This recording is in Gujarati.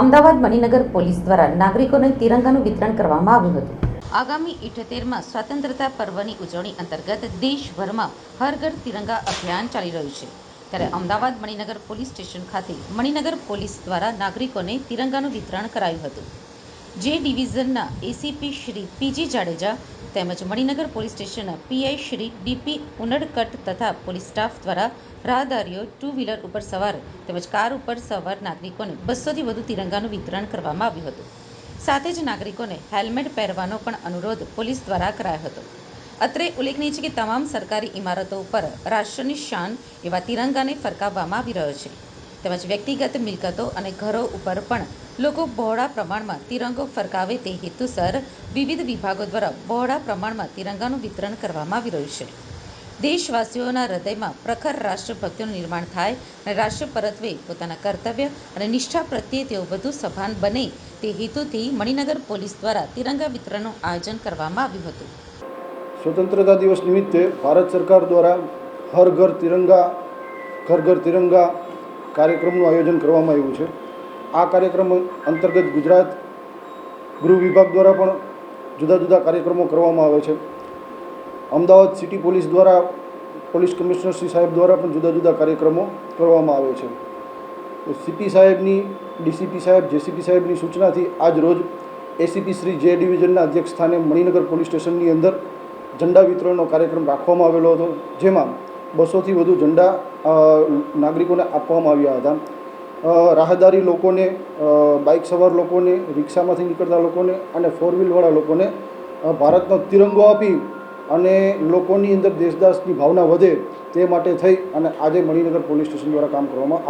અમદાવાદ મણિનગર પોલીસ દ્વારા નાગરિકોને તિરંગાનું વિતરણ કરવામાં આવ્યું હતું. આગામી ઇઠોતેરમાં સ્વતંત્રતા પર્વની ઉજવણી અંતર્ગત દેશભરમાં હર ઘર તિરંગા અભિયાન ચાલી રહ્યું છે. ત્યારે અમદાવાદ મણિનગર પોલીસ સ્ટેશન ખાતે મણિનગર પોલીસ દ્વારા નાગરિકોને તિરંગાનું વિતરણ કરાયું હતું. જે ડિવિઝનના એસીપી શ્રી પીજી જાડેજા તેમજ મણિનગર પોલીસ સ્ટેશનના પીઆઈ શ્રી ડીપી ઉનડકટ તથા પોલીસ સ્ટાફ દ્વારા રાહદારીઓ ટુ વ્હીલર ઉપર સવાર તેમજ કાર ઉપર સવાર નાગરિકોને બસોથી વધુ તિરંગાનું વિતરણ કરવામાં આવ્યું હતું. સાથે જ નાગરિકોને હેલ્મેટ પહેરવાનો પણ અનુરોધ પોલીસ દ્વારા કરાયો હતો. અત્રે ઉલ્લેખનીય છે કે તમામ સરકારી ઇમારતો ઉપર રાષ્ટ્રની શાન એવા તિરંગાને ફરકાવવામાં આવી રહ્યો છે. તેમજ વ્યક્તિગત મિલકતો અને ઘરો ઉપર પણ લોકો બહોળા પ્રમાણમાં તિરંગો ફરકાવે તે હેતુસર વિવિધ વિભાગો દ્વારા બહોળા પ્રમાણમાં તિરંગાનું વિતરણ કરવામાં આવી રહ્યું છે. દેશવાસીઓના હૃદયમાં પ્રખર રાષ્ટ્રભક્તિનું નિર્માણ થાય અને રાષ્ટ્ર પરત્વે પોતાના કર્તવ્ય અને નિષ્ઠા પ્રત્યે તેઓ વધુ સભાન બને તે હેતુથી મણિનગર પોલીસ દ્વારા તિરંગા વિતરણનું આયોજન કરવામાં આવ્યું હતું. સ્વતંત્રતા દિવસ નિમિત્તે ભારત સરકાર દ્વારા હર ઘર તિરંગા, ઘર ઘર તિરંગા કાર્યક્રમનું આયોજન કરવામાં આવ્યું છે. આ કાર્યક્રમ અંતર્ગત ગુજરાત ગૃહ વિભાગ દ્વારા પણ જુદા જુદા કાર્યક્રમો કરવામાં આવે છે. અમદાવાદ સિટી પોલીસ દ્વારા, પોલીસ કમિશનર શ્રી સાહેબ દ્વારા પણ જુદા જુદા કાર્યક્રમો કરવામાં આવે છે. તો સીપી સાહેબની, ડીસીપી સાહેબ, જેસીપી સાહેબની સૂચનાથી આજ રોજ એસીપી શ્રી જે ડિવિઝનના અધ્યક્ષ સ્થાને મણિનગર પોલીસ સ્ટેશનની અંદર ઝંડા વિતરણનો કાર્યક્રમ રાખવામાં આવેલો હતો. જેમાં બસોથી વધુ ઝંડા નાગરિકોને આપવામાં આવ્યા હતા. રાહદારી લોકોને બાઇક સવાર લોકોને, રિક્ષામાંથી નીકળતા લોકોને અને ફોર વ્હીલવાળા લોકોને ભારતનો તિરંગો આપી અને લોકોની અંદર દેશદાસની ભાવના વધે તે માટે થઈ અને આજે મણિનગર પોલીસ સ્ટેશન દ્વારા કામ કરવામાં